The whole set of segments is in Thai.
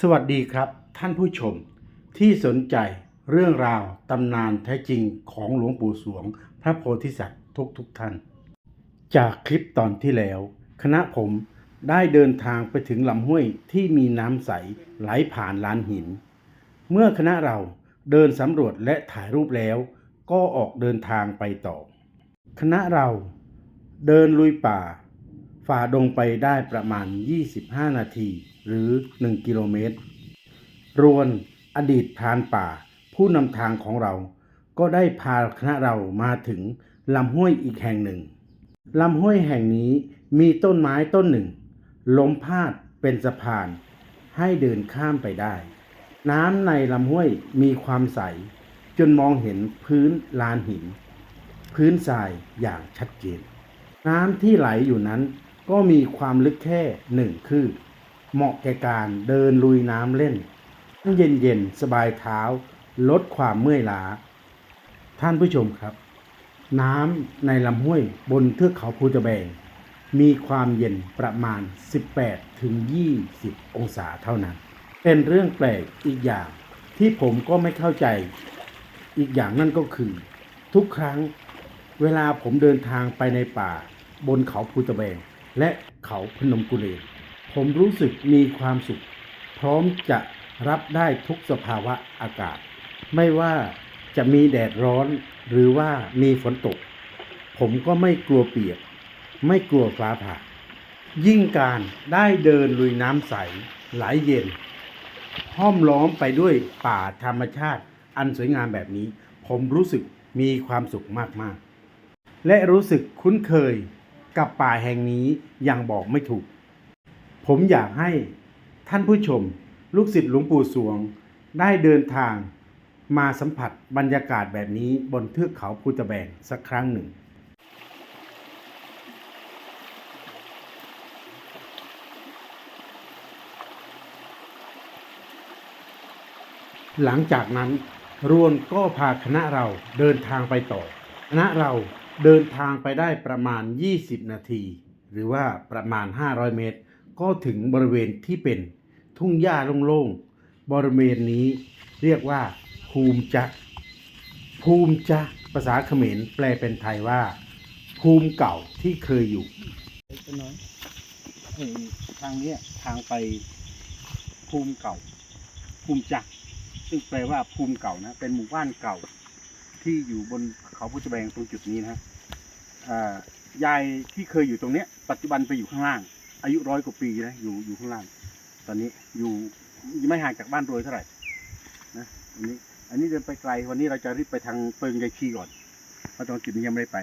สวัสดีครับท่านผู้ชมที่สนใจเรื่องราวตำนานแท้จริงของหลวงปู่สวง พระโพธิสัตว์ทุกทุกท่าน จากคลิปตอนที่แล้ว คณะผมได้เดินทางไปถึงลำห้วยที่มีน้ำใสไหลผ่านลานหิน เมื่อคณะเราเดินสำรวจและถ่ายรูปแล้ว ก็ออกเดินทางไปต่อ คณะเราเดินลุยป่า ฝ่าดงไปได้ประมาณ 25 นาที หรือ 1 กิโลเมตร รวนอดีตพรานป่า ผู้นำทางของเรา ก็ได้พาคณะเรามาถึงลำห้วยอีกแห่งหนึ่งลำห้วยแห่งนี้มีต้นไม้ต้นหนึ่ง ล้มพาดเป็นสะพาน ให้เดินข้ามไปได้ น้ำในลำห้วยมีความใส จนมองเห็นพื้นลานหิน พื้นทรายอย่างชัดเจน น้ำที่ไหลอยู่นั้นก็มีความลึกแค่หนึ่งคืบ เหมาะแก่การเดินลุยน้ำเล่น เย็นเย็นๆสบายเท้า ลดความเมื่อยล้า ท่านผู้ชมครับ น้ำในลำห้วยบนเทือกเขาภูตะแบง มีความเย็นประมาณ 18ถึง20 องศาเท่านั้น เป็นเรื่องแปลกอีกอย่างที่ผมก็ไม่เข้าใจ อีกอย่างนั่นก็คือ ทุกครั้งเวลาผมเดินทางไปในป่าบนเขาภูตะแบง และเขาพนมกุเลน ผมรู้สึกมีความสุข พร้อมจะรับได้ทุกสภาวะอากาศ ไม่ว่าจะมีแดดร้อนหรือว่ามีฝนตก ผมก็ไม่กลัวเปียก ไม่กลัวฟ้าผ่า ยิ่งการได้เดินลุยน้ำใสไหลเย็น ห้อมล้อมไปด้วยป่าธรรมชาติ อันสวยงามแบบนี้ ผมรู้สึกมีความสุขมาก ๆ และรู้สึกคุ้นเคยกับป่าแห่งนี้อย่างบอกไม่ถูก ผมอยากให้ท่านผู้ชม ลูกศิษย์หลวงปู่สวง ได้เดินทางมาสัมผัสบรรยากาศแบบนี้บนเทือกเขาภูตะแบงสักครั้งหนึ่ง หลังจากนั้นรวนก็พาคณะเราเดินทางไปต่อ คณะเราเดินทางไปได้ประมาณ 20 นาที หรือว่าประมาณ 500 เมตร ก็ถึงบริเวณที่เป็นทุ่งหญ้าโล่งๆ บริเวณนี้เรียกว่า ภูมิจัก ภูมิจักภาษาเขมรแปลเป็นไทยว่า ภูมิเก่าที่เคยอยู่ทางนี้ทางไปภูมิเก่า ภูมิจัก ซึ่งแปลว่าภูมิเก่านะ เป็นหมู่บ้านเก่า ที่อยู่บนเขาพุทธแบงตรงจุดนี้นะฮะยายที่เคยอยู่ตรงเนี้ย ปัจจุบันไปอยู่ข้างล่าง อายุร้อยกว่าปีนะอยู่อยู่ข้างล่าง ตอนนี้อยู่ไม่ห่างจากบ้านรวยเท่าไหร่นะอันนี้ อันนี้เดินไปไกลวันนี้เราจะรีบไปทางเปิงยายชีก่อนเพราะตรงจุดนี้ยังไม่ได้ไป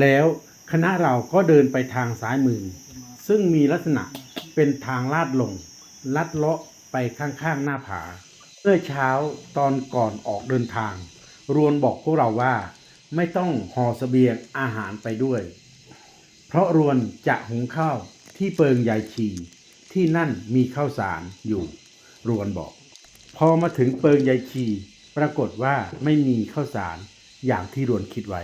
แล้วคณะเราก็เดินไปทางซ้ายมือ ซึ่งมีลักษณะเป็นทางลาดลง ลัดเลาะไปข้างๆหน้าผา เมื่อเช้าตอนก่อนออกเดินทาง รวนบอกพวกเราว่า ไม่ต้องห่อเสบียงอาหารไปด้วย เพราะรวนจะหุงข้าวที่เปิงยายชี ที่นั่นมีข้าวสารอยู่ รวนบอก พอมาถึงเปิงยายชี ปรากฏว่าไม่มีข้าวสารอย่างที่รวนคิดไว้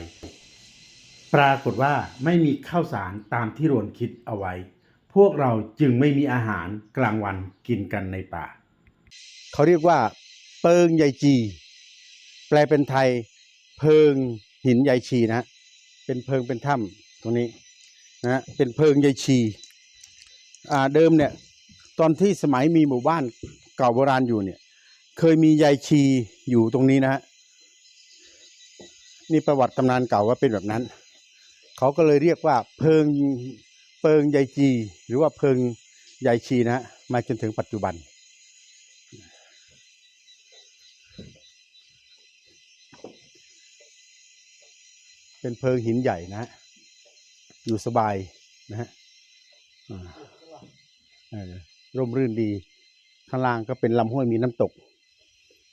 ปรากฏว่าไม่มีข้าวสารตามที่รวนคิดเอาไว้ พวกเราจึงไม่มีอาหารกลางวันกินกันในป่า เขาเรียกว่า เปิงยายจี แปลเป็นไทย เพิงหินยายชีนะเป็นเพิงเป็นถ้ำตรงนี้นะเป็นเพิงยายชีอ่าเดิมเนี่ยตอนที่สมัยมีหมู่บ้านเก่าโบราณอยู่เนี่ย เคยมียายชีอยู่ตรงนี้นะฮะนี่ประวัติตำนานเก่าว่าเป็นแบบนั้น เขาก็เลยเรียกว่า เพิงเพิงยายจี หรือว่าเพิงยายชีนะฮะมาจนถึงปัจจุบัน เป็นเพิงหินใหญ่นะฮะอยู่สบายนะฮะร่มรื่นดี ข้างล่างก็เป็นลำห้วยมีน้ำตก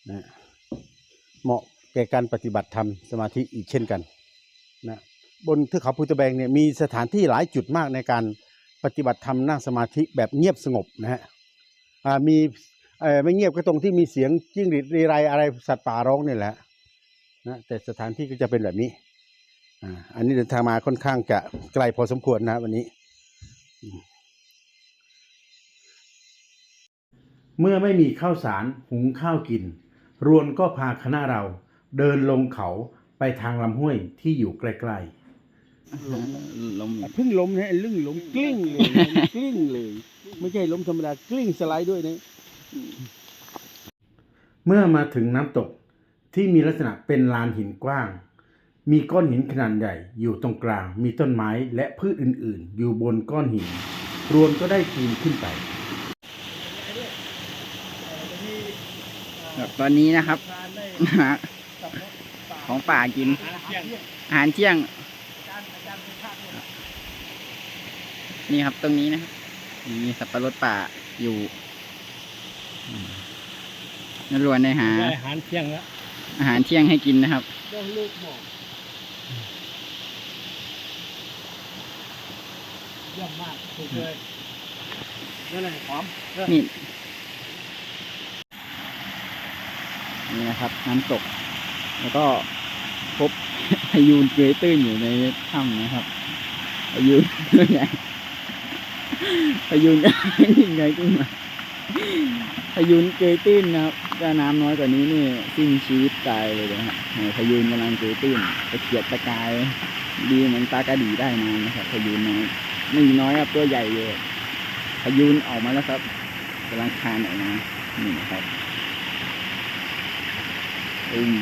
นะฮะเหมาะแก่การปฏิบัติธรรมสมาธิอีกเช่นกันนะบนเทือกเขาภูตะแบงเนี่ยมีสถานที่หลายจุดมากในการปฏิบัติธรรมนั่งสมาธิแบบเงียบสงบนะฮะอ่ามีไม่เงียบก็ตรงที่มีเสียงจิ้งหรีดรีไรอะไรสัตว์ป่าร้องนี่แหละนะแต่สถานที่ก็จะเป็นแบบนี้ อ่าอันนี้เดินทางมาค่อนข้างจะไกลพอสมควรนะวันนี้อืมเมื่อไม่มีข้าวสารหุงข้าวกิน รวนก็พาคณะเราเดินลงเขาไปทางลำห้วยที่อยู่ใกล้ลมเพิ่งล้มนะไอ้ลึ่งล้มกลิ้งเลยกลิ้งเลย ไม่ใช่ล้มธรรมดากลิ้งสไลด์ด้วยนะๆเมื่อมาถึงน้ำตกที่มีลักษณะเป็นลานหินกว้าง มีก้อนหินขนาดใหญ่อยู่ตรงกลาง มีต้นไม้และพืชอื่นๆ อยู่บนก้อนหิน รวนก็ได้ปีนขึ้นไปแบบตอนนี้นะครับหาของป่ากิน อาหารเที่ยง นี่ครับตรงนี้นะครับมีสับปะรดป่าอยู่อืมนั่นรวนได้หาได้อาหารเที่ยงแล้วอาหารเที่ยงให้กินนะครับต้องลูกหมอก เยี่ยมมากถูกเลยนั่นแหละหอมนี่นี่นะครับน้ำตก แล้วก็พบพายูนเกยตื้นอยู่ในถ้ำนะครับพายูนตัวใหญ่พายูนก็ยังไงขึ้นมา พยุนเกยตื้นนะครับถ้าน้ำน้อยกว่านี้นี่สิ้นชีวิตตายเลยนะฮะพยุนกำลังเกยตื้นตะเกียกตะกาย ดีเหมือนตากระดีได้นานนะครับพยุนน้อยไม่น้อยครับตัวใหญ่เลยพยุนออกมาแล้วครับกำลังคานออกมานี่นะครับอืม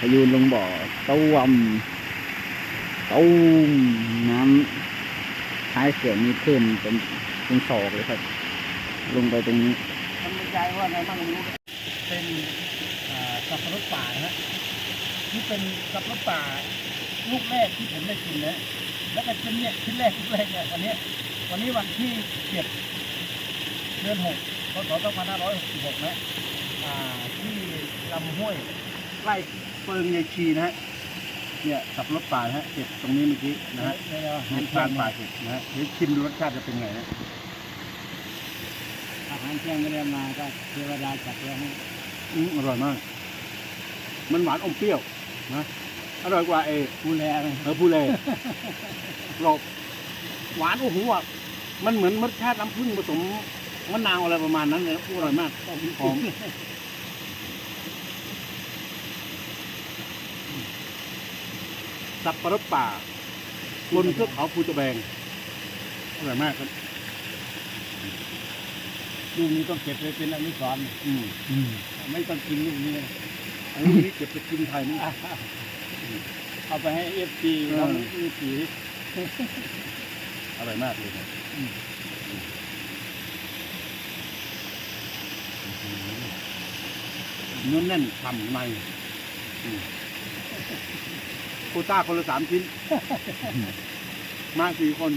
พยุนลงบ่อต้วมต้มน้ำท้ายเขื่อนนี่ขึ้นเป็นเป็นศอกเลยครับ ลงไปตรงนี้ ยายว่าไงบ้างรู้เป็นสับปะรดป่านะฮะนี่เป็นสับปะรดป่าลูกแรกที่ผมได้กินนะแล้วก็ชิ้นเนี่ยชิ้นแรกชิ้นแรกเนี่ยวันนี้วันนี้วันที่เจ็ดเดือนหกพศสองพันห้าร้อยหกสิบหกนะที่ลำห้วยใกล้เปิงยายชีนะฮะเนี่ยสับปะรดป่านะฮะเก็บตรงนี้เมื่อกี้นะฮะเห็นพรานป่าเก็บนะฮะเดี๋ยวชิมดูรสชาติจะเป็นไงนะาหารเที่ยงไม่ได้มาก็เทวดาจัดไว้ให้อืมอร่อยมาก มันหวานอมเปรี้ยวนะอร่อยกว่าเอพูแลเออพูแลกรอบหวานโอ้โหอะมันเหมือนรสชาติน้ำผึ้งผสมมะนาวอะไรประมาณนั้นเลยนะอร่อยมากหอมสับปะรดป่าบนเทือกเขาภูตะแบงอร่อยมากครับ ลูกนี้ต้องเก็บไปเป็นอนุสรณ์อืมไม่ต้องกินลูกนี้เลยอันนี้เก็บไปกินไทยนี่เอาไปให้เอฟซีน้องเอฟซีอร่อยมากเลยนะเนื้อแน่นฉ่ำในอืมโควต้าคนละสามชิ้น มาสี่คน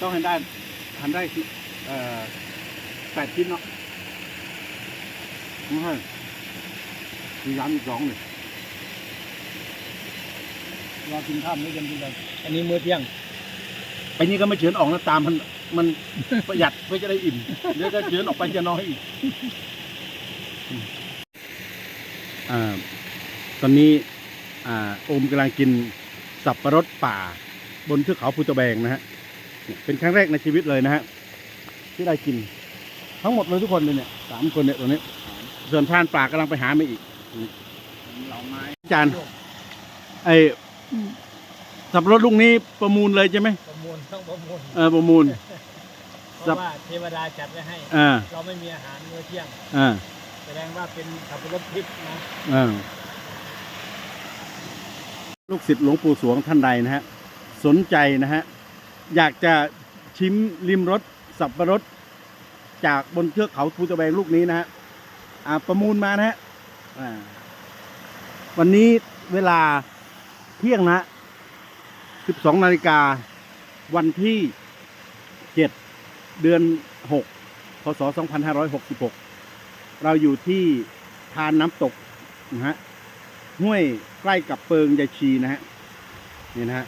ต้องให้ได้ทันได้สิเอ่อ แปดชิ้นเนาะไม่ใช่มีร้านอีกสองเลยรอกินข้าวไม่ยังกินเลยอันนี้มื้อเที่ยงอันนี้ก็ไม่เฉือนออกนะตามมันมัน ประหยัดเพื่อจะได้อิ่มเดี๋ยวก็เฉือนออกไปจะน้อยอีกอ่าตอนนี้อ่าโอมกำลังกินสับปะรดป่า บนเทือกเขาภูตะแบงนะฮะเนี่ยเป็นครั้งแรกในชีวิตเลยนะฮะที่ได้กิน ทั้งหมดเลยทุกคนเลยเนี่ยสามคนเนี่ยตรงนี้ ส่วนพรานป่ากำลังไปหามาอีกเหล่าไม้อาจารย์ไอสับปะรดลูกนี้ประมูลเลยใช่ไหมประมูลต้องประมูลเออประมูลเพราะว่าเทวดาจัดไว้ให้อ่าเราไม่มีอาหารมื้อเที่ยงอ่าแสดงว่าเป็นสับปะรดทิพย์นะอ่าลูกศิษย์หลวงปู่สวงท่านใดนะฮะ สนใจนะฮะ อยากจะชิมริมรสสับปะรด จากบนเทือกเขาภูตะแบงลูกนี้นะฮะประมูลมานะฮะวันนี้เวลาเที่ยงนะสิบสองนาฬิกาวันที่เจ็ดเดือนหกพศสองพันห้าร้อยหกสิบหกเราอยู่ที่ทานน้ำตกนะฮะห้วยใกล้กับเปิงยายชีนะฮะนี่นะฮะ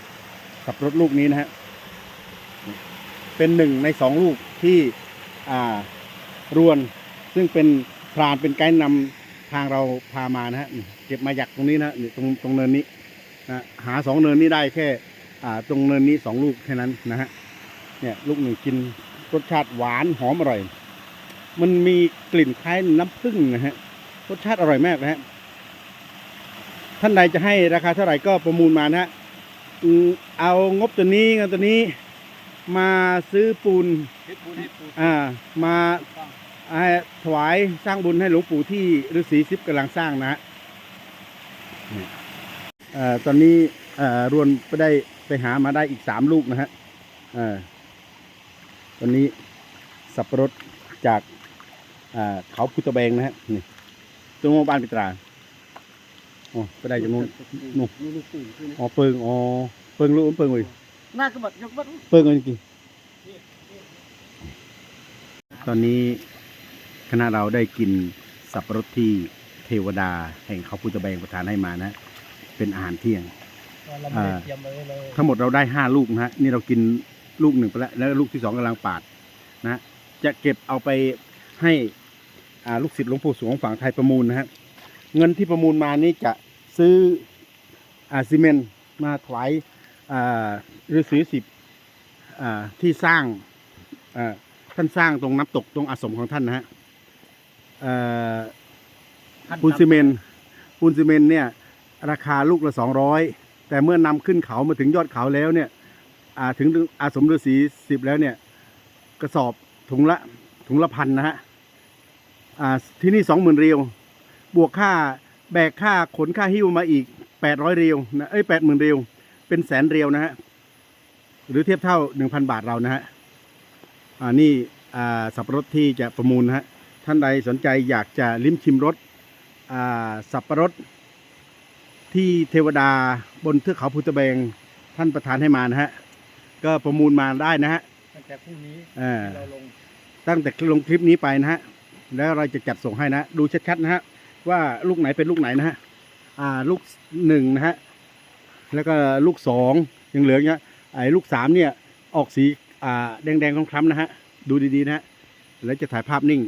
กับรถลูกนี้นะฮะเป็นหนึ่งในสองลูกที่ รวน ซึ่งเป็นพรานเป็นไกด์นำทางเราพามานะฮะเก็บมาจากตรงนี้นะนี่ตรงตรงเนินนี้นะหาสองเนินนี้ได้แค่ตรงเนินนี้สองลูกแค่นั้นนะฮะเนี่ยลูกหนึ่งกินรสชาติหวานหอมอร่อย มันมีกลิ่นคล้ายน้ำผึ้งนะฮะรสชาติอร่อยมากนะฮะท่านใดจะให้ราคาเท่าไหร่ก็ประมูลมานะฮะเอางบตัวนี้เงินตัวนี้ มาซื้อปูนเฮ็ดบุญให้ปู่อ่ามาต้องให้ถวายสร้างบุญให้หลวงปู่ที่ฤาษีซิปกำลังสร้างนะฮะนี่เอ่อตอนนี้เอ่อรวนไปได้ไปหามาได้อีกสามลูกนะฮะเอ่อตอนนี้สับปะรดจากอ่าเขาพุทธแบงนะฮะนี่ตรงบ้านปิตราอ๋อไปได้จากนู้นนู่นนี่ลูกปู่ใช่ไหมอ๋อเปิงอ๋อเปิงลูกเปิงเลย หน้าก็บัดยกบัดเปิงเลยจริงๆตอนนี้คณะเราได้กินสับปะรดที่เทวดาแห่งเขาพุทธแบงประทานให้มานะ เป็นอาหารเที่ยง เราไม่ได้เตรียมไว้เลยทั้งหมดเราได้ห้าลูกนะฮะนี่เรากินลูกหนึ่งไปแล้วแล้วลูกที่สองกำลังปาดนะฮะจะเก็บเอาไปให้อ่าลูกศิษย์หลวงปู่สวงฝั่งไทยประมูลนะฮะเงินที่ประมูลมานี่จะซื้ออ่าซีเมนต์มาถวายอ่า ฤาษีสิบที่สร้างท่านสร้างตรงน้ำตกตรงอาสมของท่านนะฮะอ่อปูนซีเมนปูนซีเมนเนี่ย ราคาลูกละสองร้อยแต่เมื่อนำขึ้นเขามาถึงยอดเขาแล้วเนี่ยถึงอาสมฤาษีสิบแล้วเนี่ย กระสอบถุงละถุงละพันนะฮะที่นี่สองหมื่นเรียว บวกค่าแบกค่าขนค่าหิ้วมาอีกแปดร้อยเรียวนะเอ้ยแปดหมื่นเรียว เป็นแสนเรียวนะฮะหรือเทียบเท่าหนึ่งพันบาทเรานะฮะอ่านี่อ่าสับปะรดที่จะประมูลนะฮะท่านใดสนใจอยากจะลิ้มชิมรสอ่าสับปะรดที่เทวดาบนเทือกเขาพุทธแบงท่านประทานให้มานะฮะก็ประมูลมาได้นะฮะตั้งแต่พรุ่งนี้อ่าเราลงตั้งแต่ลงคลิปนี้ไปนะฮะแล้วเราจะจัดส่งให้นะ ดูชัดๆนะฮะว่าลูกไหนเป็นลูกไหนนะฮะอ่าลูกหนึ่งนะฮะ แล้วก็ลูกสองยังเหลือเนี้ยไอ้ลูกสามเนี่ยออกสีอ่าแดงๆคล้ำๆนะฮะดูดีๆนะฮะแล้วจะถ่ายภาพนิ่ง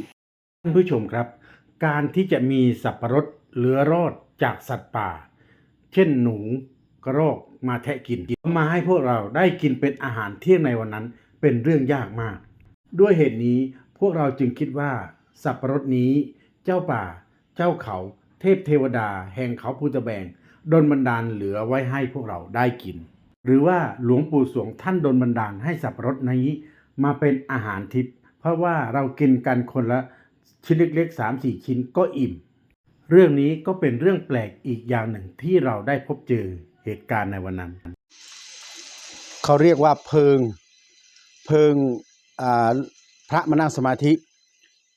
ท่านผู้ชมครับ การที่จะมีสับปะรดเหลือรอดจากสัตว์ป่า เช่นหนูกระรอกมาแทะกินมาให้พวกเราได้กินเป็นอาหารเที่ยงในวันนั้นเป็นเรื่องยากมาก ด้วยเหตุนี้พวกเราจึงคิดว่า สับปะรดนี้ เจ้าป่า เจ้าเขา เทพเทวดา แห่งเขาพุทธแบง ดนบันดาลเหลือไว้ให้พวกเราได้กิน หรือว่าหลวงปู่สวงท่านดนบันดาลให้สับปะรดนี้ มาเป็นอาหารทิพย์เพราะว่าเรากินกันคนละชิ้นเล็กๆสามสี่ชิ้นก็อิ่ม เรื่องนี้ก็เป็นเรื่องแปลกอีกอย่างหนึ่งที่เราได้พบเจอเหตุการณ์ในวันนั้น เขาเรียกว่าเพิง เพิงพระมานั่งสมาธิ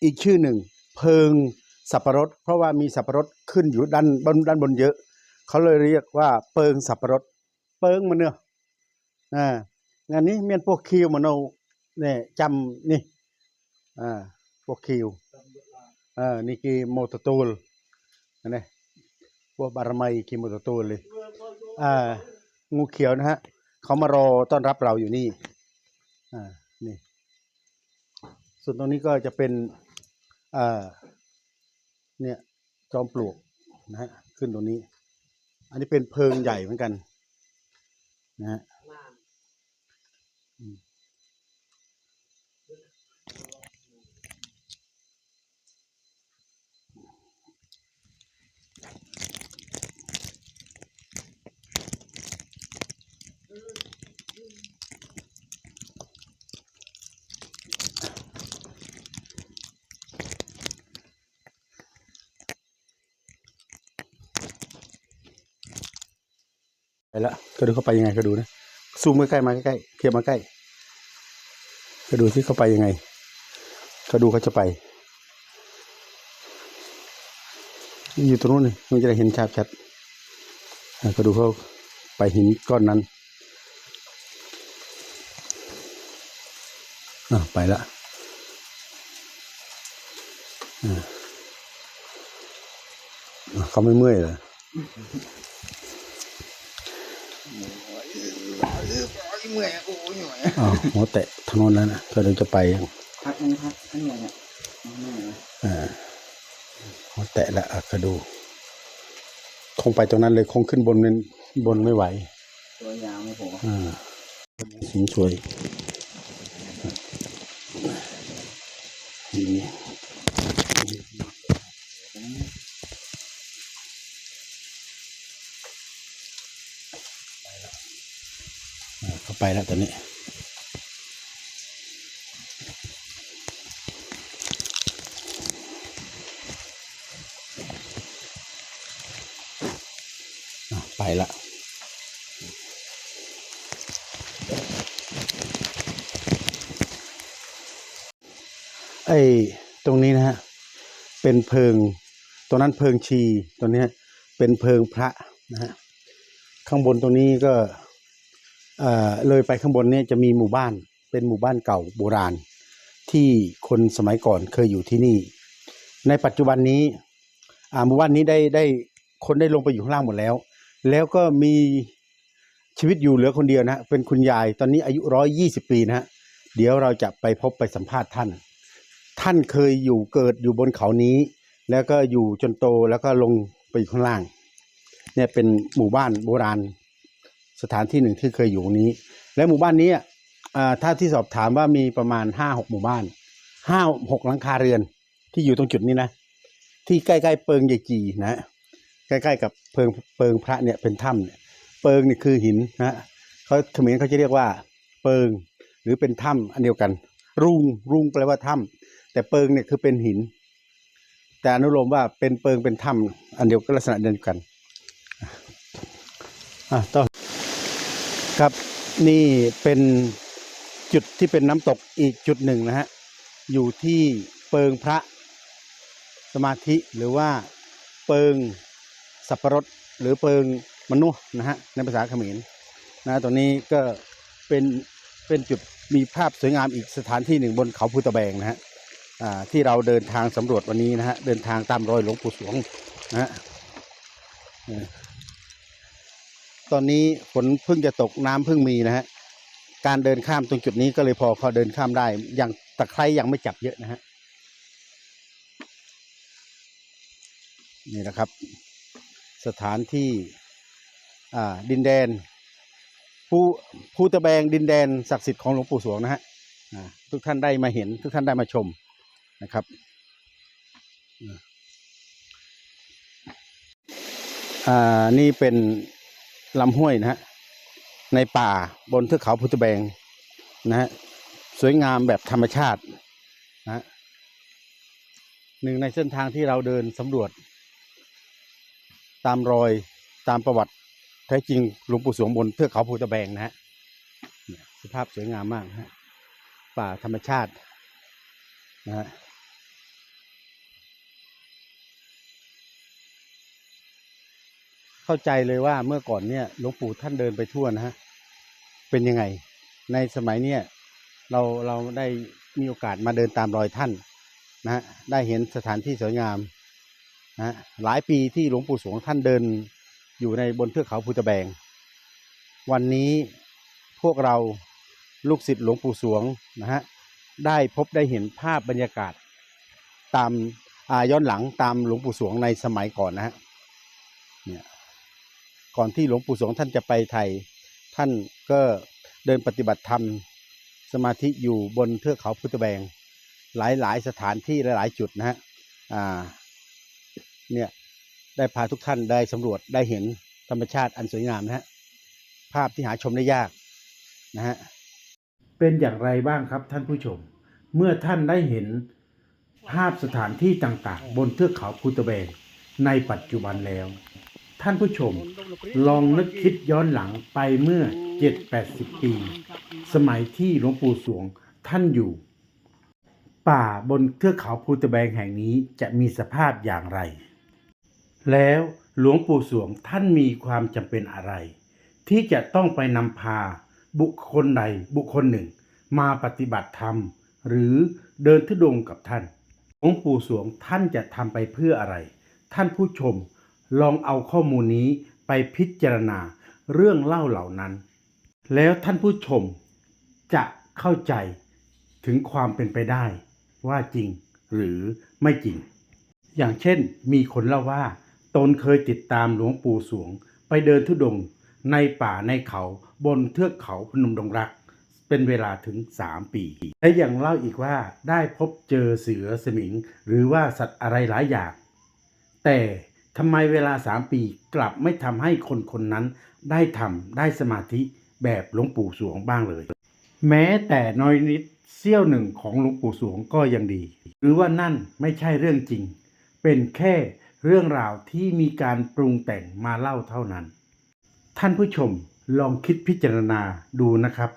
อีกชื่อหนึ่ง เพิงสับปะรด เพราะว่ามีสับปะรดขึ้นอยู่ด้านบนด้านบนเยอะ เขาเลยเรียกว่าเปิงสับปะรด เปิงมันเนอะอ่างานนี้เมียนพวกคิวมันเอาเนี่ยจำนี่อ่าพวกคิวอ่านี่คือโมโตตูลนนี้พวกบารมัยคือโมโตตูลเลยอ่างูเขียวนะฮะเขามารอต้อนรับเราอยู่นี่อ่านี่ส่วนตรงนี้ก็จะเป็นอ่าเนี่ยจอมปลวกนะฮะขึ้นตรงนี้ อันนี้เป็นเพิงใหญ่เหมือนกันนะฮะ ไปละก็ดูเข้าไปยังไงก็ดูนะซูมใกล้ๆมาใกล้ๆเทียบมาใกล้ ก็ดูที่เขาไปยังไง ก็ดูเขาจะไปนี่อยู่ตรงนู้นนี่มันจะได้เห็นชัดชัดๆอะก็ดูเขาไปหินก้อนนั้นอะไปละอะอะเขาไม่เมื่อยเหรอ เมื่อยโอ้ยเหนื่อยอ๋อหัวแตะถนนแล้วนะก็เดี๋ยวจะไปพักนึงพักให้เหนื่อยเนี่ยเหนื่อยนะอ่าหัวแตะแล้วอะก็ดู คงไปตรงนั้นเลยคงขึ้นบนนั้นบนไม่ไหวตัวยาวไม่พออ่าหินสวยหินนี้อ่าเข้า ไปแล้วตอนนี้ไปละไอ้ตรงนี้นะฮะ เป็นเพิงตรงนั้นเพิงชีตัวนี้เป็นเพิงพระนะฮะ ข้างบนตรงนี้ก็ เลยไปข้างบนเนี่ยจะมีหมู่บ้านเป็นหมู่บ้านเก่าโบราณ ที่คนสมัยก่อนเคยอยู่ที่นี่ ในปัจจุบันนี้หมู่บ้านนี้ได้ได้คนได้ลงไปอยู่ข้างล่างหมดแล้ว แล้วก็มีชีวิตอยู่เหลือคนเดียวนะฮะเป็นคุณยายตอนนี้อายุร้อยยี่สิบปีนะฮะเดี๋ยวเราจะไปพบไปสัมภาษณ์ท่าน ท่านเคยอยู่เกิดอยู่บนเขานี้ แล้วก็อยู่จนโตแล้วก็ลงไปอยู่ข้างล่าง เนี่ยเป็นหมู่บ้านโบราณ สถานที่หนึ่งที่เคยอยู่นี้ และหมู่บ้านนี้อ่าถ้าที่สอบถามว่ามีประมาณห้าหกหมู่บ้านห้าหกหลังคาเรือนที่อยู่ตรงจุดนี้นะ ที่ใกล้ๆเปิงใหญ่จีนะ ใกล้ๆกับเพิงเปิงพระเนี่ยเป็นถ้ำเนี่ยเปิงนี่คือหินนะฮะเขาเขมรเขาจะเรียกว่า เปิงหรือเป็นถ้ำอันเดียวกัน รุงรุงแปลว่าถ้ำแต่เปิงเนี่ยคือเป็นหิน แต่อนุโลมว่าเป็นเปิงเป็นถ้ำอันเดียวกันลักษณะเดียวกันอะต่อ ครับนี่เป็นจุดที่เป็นน้ำตกอีกจุดหนึ่งนะฮะ อยู่ที่เปิงพระสมาธิหรือว่าเปิงสับปะรดหรือเปิงมนุษย์นะฮะในภาษาเขมรนะตรงนี้ก็เป็นเป็นจุดมีภาพสวยงามอีกสถานที่หนึ่งบนเขาภูตะแบงนะฮะที่เราเดินทางสำรวจวันนี้นะฮะเดินทางตามรอยหลวงปู่สวงนะฮะ ตอนนี้ฝนเพิ่งจะตกน้ำเพิ่งมีนะฮะการเดินข้ามตรงจุดนี้ก็เลยพอพอเดินข้ามได้ยังตะไคร้ยังไม่จับเยอะนะฮะนี่นะครับ สถานที่ดินแดนภูภูตะแบงดินแดนศักดิ์สิทธิ์ของหลวงปู่สวงนะฮะทุกท่านได้มาเห็นทุกท่านได้มาชมนะครับนี่เป็น ลำห้วยนะฮะในป่าบนเทือกเขาภูตะแบงนะฮะสวยงามแบบธรรมชาตินะฮะหนึ่งในเส้นทางที่เราเดินสำรวจ ตามรอยตามประวัติแท้จริงหลวงปู่สวงบนเทือกเขาภูตะแบงนะฮะสภาพสวยงามมากนะฮะป่าธรรมชาตินะฮะ เข้าใจเลยว่าเมื่อก่อนเนี่ยหลวงปู่ท่านเดินไปทั่วนะฮะเป็นยังไง ในสมัยเนี้ยเราเราได้มีโอกาสมาเดินตามรอยท่านนะฮะได้เห็นสถานที่สวยงามนะฮะหลายปีที่หลวงปู่สวงท่านเดินอยู่ในบนเทือกเขาภูตะแบง วันนี้พวกเราลูกศิษย์หลวงปู่สวงนะฮะได้พบได้เห็นภาพบรรยากาศตามอาย้อนหลังตามหลวงปู่สวงในสมัยก่อนนะฮะเนี่ย ก่อนที่หลวงปู่สวงท่านจะไปไทย ท่านก็เดินปฏิบัติธรรม สมาธิอยู่บนเทือกเขาพุทธแบง หลายๆสถานที่หลายๆจุดนะฮะอ่าเนี่ยได้พาทุกท่านได้สำรวจได้เห็นธรรมชาติอันสวยงามนะฮะภาพที่หาชมได้ยากนะฮะเป็นอย่างไรบ้างครับท่านผู้ชม เมื่อท่านได้เห็นภาพสถานที่ต่างๆ บนเทือกเขาภูตะแบงในปัจจุบันแล้ว ท่านผู้ชม ลองนึกคิดย้อนหลังไปเมื่อ 7-80 ปี สมัยที่หลวงปู่สวงท่านอยู่ ป่าบนเทือกเขาภูตะแบงแห่งนี้จะมีสภาพอย่างไร แล้วหลวงปู่สวงท่านมีความจำเป็นอะไร ที่จะต้องไปนำพาบุคคลใดบุคคลหนึ่ง มาปฏิบัติธรรม หรือเดินทุดงกับท่านหลวงปู่สวงท่านจะทำไปเพื่ออะไร ท่านผู้ชม ลองเอาข้อมูลนี้ไปพิจารณาเรื่องเล่าเหล่านั้น แล้วท่านผู้ชมจะเข้าใจถึงความเป็นไปได้ว่าจริงหรือไม่จริง อย่างเช่นมีคนเล่าว่า ตนเคยติดตามหลวงปู่สวง ไปเดินทุดงค์ในป่าในเขาบนเทือกเขาพนมดงรัก เป็นเวลาถึง 3 ปี และยังเล่าอีกว่าได้พบเจอเสือสมิง หรือว่าสัตว์อะไรหลายอย่าง แต่ ทำไมเวลา3ปีกลับไม่ทำให้คนคนนั้นได้ทำได้สมาธิแบบหลวงปู่สวงบ้างเลย แม้แต่น้อยนิดเสี้ยวหนึ่งของหลวงปู่สวงก็ยังดี หรือว่านั่นไม่ใช่เรื่องจริง เป็นแค่เรื่องราวที่มีการปรุงแต่งมาเล่าเท่านั้น ท่านผู้ชมลองคิดพิจารณาดูนะครับ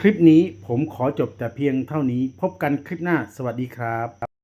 คลิปนี้ผมขอจบแต่เพียงเท่านี้พบกันคลิปหน้าสวัสดีครับ